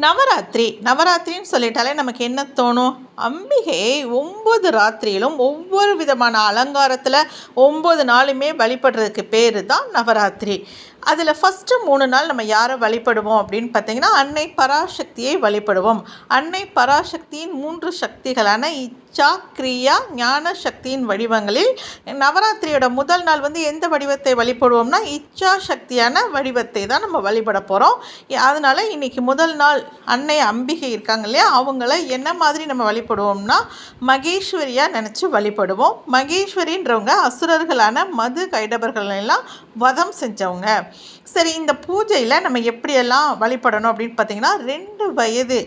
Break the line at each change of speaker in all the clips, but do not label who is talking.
நவராத்திரி. நவராத்திரின்னு சொல்லிட்டாலே நமக்கு என்ன தோணும்? அம்பிகை. ஒம்பது ராத்திரியிலும் ஒவ்வொரு விதமான அலங்காரத்தில் ஒம்பது நாளுமே வழிபடுறதுக்கு பேர் தான் நவராத்திரி. அதில் ஃபஸ்ட்டு மூணு நாள் நம்ம யாரை வழிபடுவோம் அப்படின்னு பார்த்தீங்கன்னா அன்னை பராசக்தியை வழிபடுவோம். அன்னை பராசக்தியின் மூன்று சக்திகளான இச்சா கிரியா ஞான சக்தியின் வடிவங்களில் நவராத்திரியோட முதல் நாள் வந்து எந்த வடிவத்தை வழிபடுவோம்னா இச்சா சக்தியான வடிவத்தை தான் நம்ம வழிபட போகிறோம் அதனால் இன்றைக்கி முதல் நாள் அன்னை அம்பிகை இருக்காங்க இல்லையா அவங்கள என்ன மாதிரி நம்ம வழிபடுவோம்னா மகேஸ்வரியாக நினச்சி வழிபடுவோம். மகேஸ்வரின்றவங்க அசுரர்களான மது கைடபர்கள் எல்லாம் வதம் செஞ்சவங்க. சரி இந்த பூஜையில் நம்ம எப்படியெல்லாம் வழிபடணும் அப்படின்னு பார்த்தீங்கன்னா ரெண்டு வயது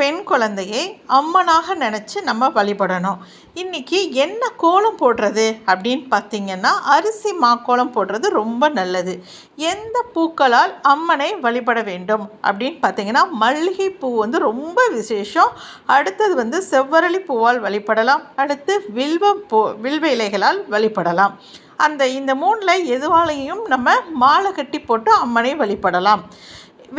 பெண் குழந்தையை அம்மனாக நினச்சி நம்ம வழிபடணும். இன்றைக்கி என்ன கோலம் போடுறது அப்படின்னு பார்த்திங்கன்னா அரிசி மாக்கோலம் போடுறது ரொம்ப நல்லது. எந்த பூக்களால் அம்மனை வழிபட வேண்டும் அப்படின்னு பார்த்திங்கன்னா மல்லிகை பூ வந்து ரொம்ப விசேஷம். அடுத்தது வந்து செவ்வரளி பூவால் வழிபடலாம். அடுத்து வில்வ பூ வில்வ இலைகளால் வழிபடலாம். அந்த இந்த மூணில் எதுவாலையும் நம்ம மாலை கட்டி போட்டு அம்மனை வழிபடலாம்.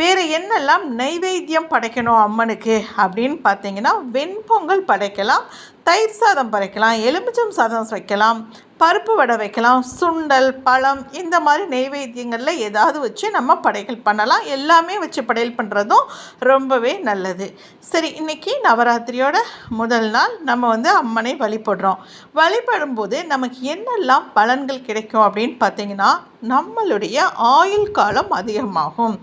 வேறு என்னெல்லாம் நைவேத்தியம் படைக்கணும் அம்மனுக்கு அப்படின்னு பார்த்தீங்கன்னா வெண்பொங்கல் படைக்கலாம் தயிர் சாதம் பறைக்கலாம் எலுமிச்சம் சாதம் வைக்கலாம் பருப்பு வடை வைக்கலாம் சுண்டல் பழம் இந்த மாதிரி நெய்வேத்தியங்களில் ஏதாவது வச்சு நம்ம படைகள் பண்ணலாம். எல்லாமே வச்சு படையல் பண்ணுறதும் ரொம்பவே நல்லது. சரி இன்றைக்கி நவராத்திரியோட முதல் நாள் நம்ம வந்து அம்மனை வழிபடுறோம். வழிபடும்போது நமக்கு என்னெல்லாம் பலன்கள் கிடைக்கும் அப்படின்னு பார்த்தீங்கன்னா நம்மளுடைய ஆயுள் காலம் அதிகமாகும்.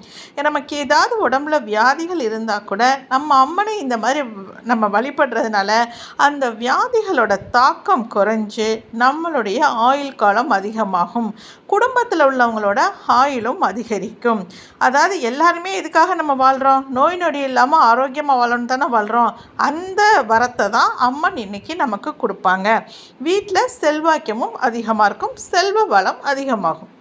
நமக்கு ஏதாவது உடம்புல வியாதிகள் இருந்தால் கூட நம்ம அம்மனை இந்த மாதிரி நம்ம வழிபடுறதுனால அந்த வியாதிகளோட தாக்கம் குறைஞ்சு நம்மளுடைய ஆயுள் காலம் அதிகமாகும். குடும்பத்தில் உள்ளவங்களோட ஆயுளும் அதிகரிக்கும். அதாவது எல்லாருமே இதுக்காக நம்ம வாழ்கிறோம் நோய் நொடி இல்லாமல் ஆரோக்கியமாக வாழணும் தானே வாழ்கிறோம் அந்த வரத்தை தான் அம்மன் இன்னைக்கு நமக்கு கொடுப்பாங்க. வீட்டில் செல்வாக்கியமும் அதிகமாக இருக்கும். செல்வ வளம் அதிகமாகும்.